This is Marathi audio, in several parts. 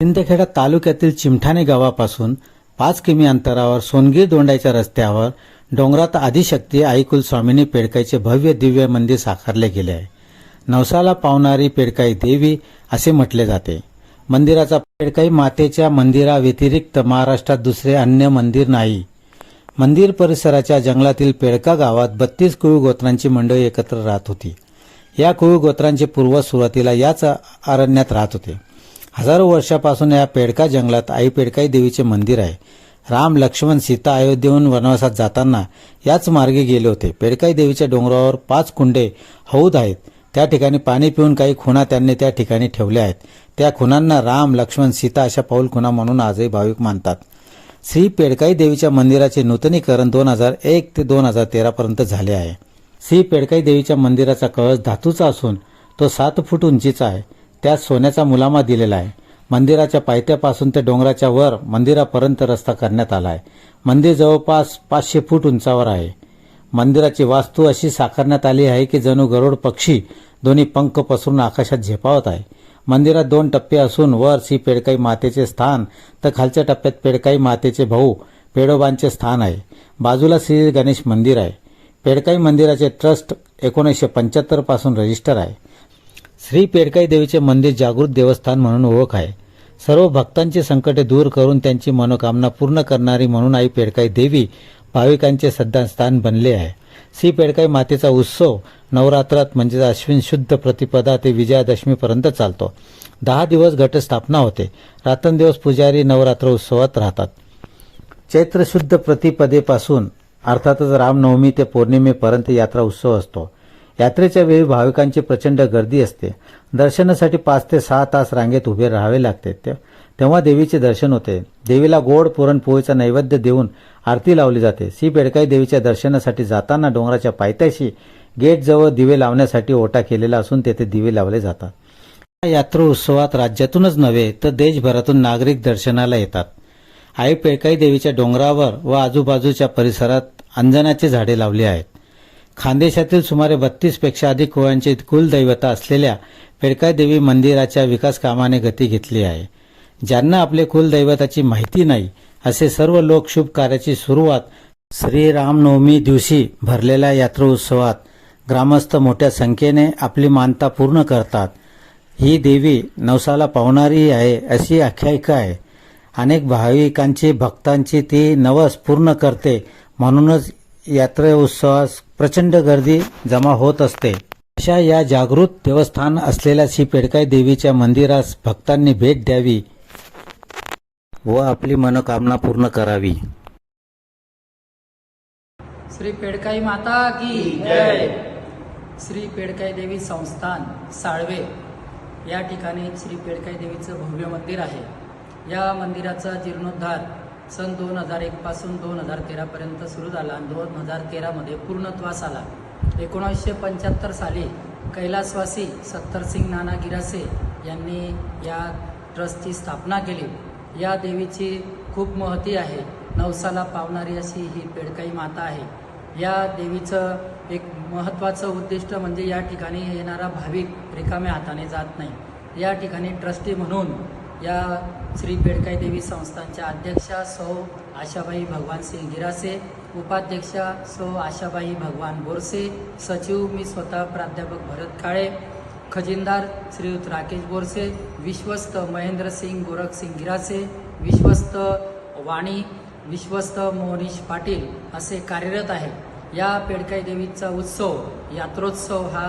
शिंदखेडा तालुक्यातील चिमठाणे गावापासून पाच किमी अंतरावर सोनगीर दोंडाच्या रस्त्यावर डोंगरात आदिशक्ती आईकुल स्वामिनी पेडकाईचे भव्य दिव्य मंदिर साकारले गेले आहे. नवसाला पावणारी पेडकाई देवी असे म्हटले जाते. मंदिराचा पेडकाई मातेच्या मंदिराव्यतिरिक्त महाराष्ट्रात दुसरे अन्य मंदिर नाही. मंदिर परिसराच्या जंगलातील पेडका गावात बत्तीस कुळू गोत्रांची मंडळी एकत्र राहत होती. या कुळू गोत्रांचे पूर्वज सुरुवातीला याच अरण्यात राहत होते. हजारो वर्षापासून या पेडका जंगलात आई पेडकाई देवीचे मंदिर आहे. राम लक्ष्मण सीता अयोध्येहून वनवासात जाताना याच मार्गे गेले होते. पेडकाई देवीच्या डोंगरावर पाच कुंडे हौद आहेत. त्या ठिकाणी पाणी पिऊन काही खुणा त्यांनी त्या ठिकाणी ठेवल्या आहेत. त्या खुणांना राम लक्ष्मण सीता अशा पाऊल खुणा म्हणून आजही भाविक मानतात. श्री पेडकाई देवीच्या मंदिराचे नूतनीकरण दोन हजार एक ते दोन हजार तेरापर्यंत झाले आहे. श्री पेडकाई देवीच्या मंदिराचा कळस धातूचा असून तो सात फूट उंचीचा आहे. त्यात सोन्याचा मुलामा दिलेला आहे. मंदिराच्या पायथ्यापासून ते डोंगराच्या वर मंदिरापर्यंत रस्ता करण्यात आला आहे. मंदिर जवळपास पाचशे फूट उंचावर आहे. मंदिराची वास्तू अशी साकारण्यात आली आहे की जणू गरुड पक्षी दोन्ही पंख पसरून आकाशात झेपावत आहे. मंदिरात दोन टप्पे असून वर श्री पेडकाई मातेचे स्थान तर खालच्या टप्प्यात पेडकाई मातेचे भाऊ पेडोबांचे स्थान आहे. बाजूला श्री गणेश मंदिर आहे. पेडकाई मंदिराचे ट्रस्ट एकोणीसशे पंच्याहत्तरपासून रजिस्टर आहे. श्री पेडकाई देवीचे मंदिर जागृत देवस्थान म्हणून ओळख आहे. सर्व भक्तांची संकटे दूर करून त्यांची मनोकामना पूर्ण करणारी म्हणून आई पेडकाई देवी भाविकांचे श्रद्धास्थान बनले आहे. श्री पेडकाई मातेचा उत्सव नवरात्रात म्हणजे अश्विन शुद्ध प्रतिपदा ते विजयादशमीपर्यंत चालतो. दहा दिवस घटस्थापना होते. रात्रंदिवस पुजारी नवरात्र उत्सवात राहतात. चैत्र शुद्ध प्रतिपदेपासून अर्थातच रामनवमी ते पौर्णिमेपर्यंत यात्रा उत्सव असतो. यात्रेच्या वेळी भाविकांची प्रचंड गर्दी असते. दर्शनासाठी पाच ते सहा तास रांगेत उभे राहावे लागते. तेव्हा देवीचे दर्शन होते. देवीला गोड पुरणपोळीचा नैवेद्य देऊन आरती लावली जाते. सी बेडकाई देवीच्या दर्शनासाठी जाताना डोंगराच्या पायथ्याशी गेटजवळ दिवे लावण्यासाठी ओटा केलेला असून तेथे दिवे लावले जातात. या यात्रा उत्सवात राज्यातूनच नव्हे तर देशभरातून नागरिक दर्शनाला येतात. आई पेडकाई देवीच्या डोंगरावर व आजूबाजूच्या परिसरात अंजनाची झाडे लावली आहेत. खानदेशातील सुमारे बत्तीसपेक्षा अधिक कोळ्यांची कुलदैवता असलेल्या पेडकाई देवी मंदिराच्या विकास कामाने गती घेतली आहे. ज्यांना आपले कुलदैवताची माहिती नाही असे सर्व लोक शुभ कार्याची सुरुवात श्रीरामनवमी दिवशी भरलेल्या यात्रा उत्सवात ग्रामस्थ मोठ्या संख्येने आपली मानता पूर्ण करतात. ही देवी नवसाला पावणारी आहे अशी आख्यायिका आहे. अनेक भाविकांची भक्तांची ती नवस पूर्ण करते म्हणूनच यात्रे उत्सवास प्रचंड गर्दी जमा होत असते. अशा या जागृत देवस्थान असलेल्या श्री पेडकाई देवीच्या मंदिरास भक्तांनी भेट द्यावी व आपली मनोकामना पूर्ण करावी. श्री पेडकाई माता की जय. श्री पेडकाई देवी संस्थान साळवे. या ठिकाणी श्री पेडकाई देवीचं भव्य मंदिर आहे. या मंदिराचा जीर्णोद्धार सन दोन हजार एक पासून दोन हजार तेरा पर्यंत सुरू झाला आणि दोन हजार तेरामध्ये पूर्णत्वास आला. एकोणीसशे पंच्याहत्तर साली कैलासवासी सत्तरसिंग नाना गिरासे यांनी या ट्रस्टची स्थापना केली. या देवीची खूप महती आहे. नवसाला पावणारी अशी ही पेडकाई माता आहे. या देवीचं एक महत्त्वाचं उद्दिष्ट म्हणजे या ठिकाणी येणारा भाविक रिकाम्या हाताने जात नाही. या ठिकाणी ट्रस्टी म्हणून या श्री बेडकाई देवी संस्थांच्या अध्यक्षा सौ आशाबाई भगवान सिंग गिरासे उपाध्यक्षा सौ आशाबाई भगवान बोरसे सचिव मी स्वतः प्राध्यापक भरत काळे खजिनदार श्रीयुत राकेश बोरसे विश्वस्त महेंद्रसिंग गोरखसिंग गिरासे विश्वस्त वाणी विश्वस्त मोहनीश पाटील असे कार्यरत आहे या पेडकाई देवीचा उत्सव यात्रोत्सव हा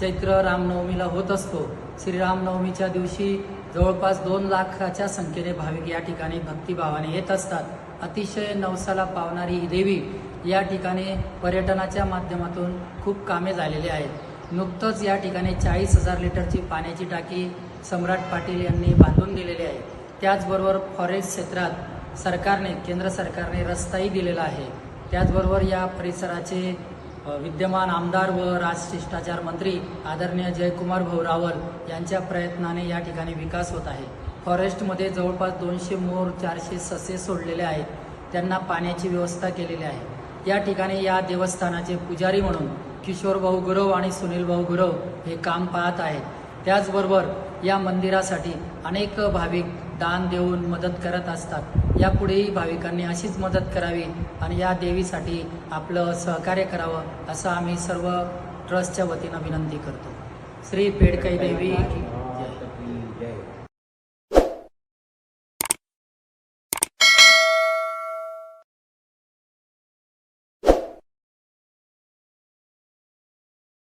चैत्र रामनवमीला होत असतो. श्रीरामनवमीच्या दिवशी जवळपास दोन लाखाच्या संख्येने भाविक या ठिकाणी भक्तिभावाने येत असतात. अतिशय नवसाला पावणारी ही देवी या ठिकाणी पर्यटनाच्या माध्यमातून खूप कामे झालेली आहेत. नुकतंच या ठिकाणी चाळीस हजार लिटरची पाण्याची टाकी सम्राट पाटील यांनी बांधून दिलेली आहे. त्याचबरोबर फॉरेस्ट क्षेत्रात सरकारने केंद्र सरकारने रस्ताही दिलेला आहे. त्याचबरोबर या परिसराचे विद्यमान आमदार व राजशिष्टाचार मंत्री आदरणीय जयकुमार भाऊ रावल यांच्या प्रयत्नाने या ठिकाणी विकास होत आहे. फॉरेस्टमध्ये जवळपास दोनशे मोर चारशे ससे सोडलेले आहेत. त्यांना पाण्याची व्यवस्था केलेली आहे. या ठिकाणी या देवस्थानाचे पुजारी म्हणून किशोर भाऊ गुरव आणि सुनील भाऊ गुरव हे काम पाहत आहेत. त्याचबरोबर या मंदिरासाठी अनेक भाविक दान देऊन मदत करत असतात. यापुढेही भाविकांनी अशीच मदत करावी आणि या देवीसाठी आपलं सहकार्य करावं असं आम्ही सर्व ट्रस्टच्या वतीनं विनंती करतो. श्री पेडकाई देवी.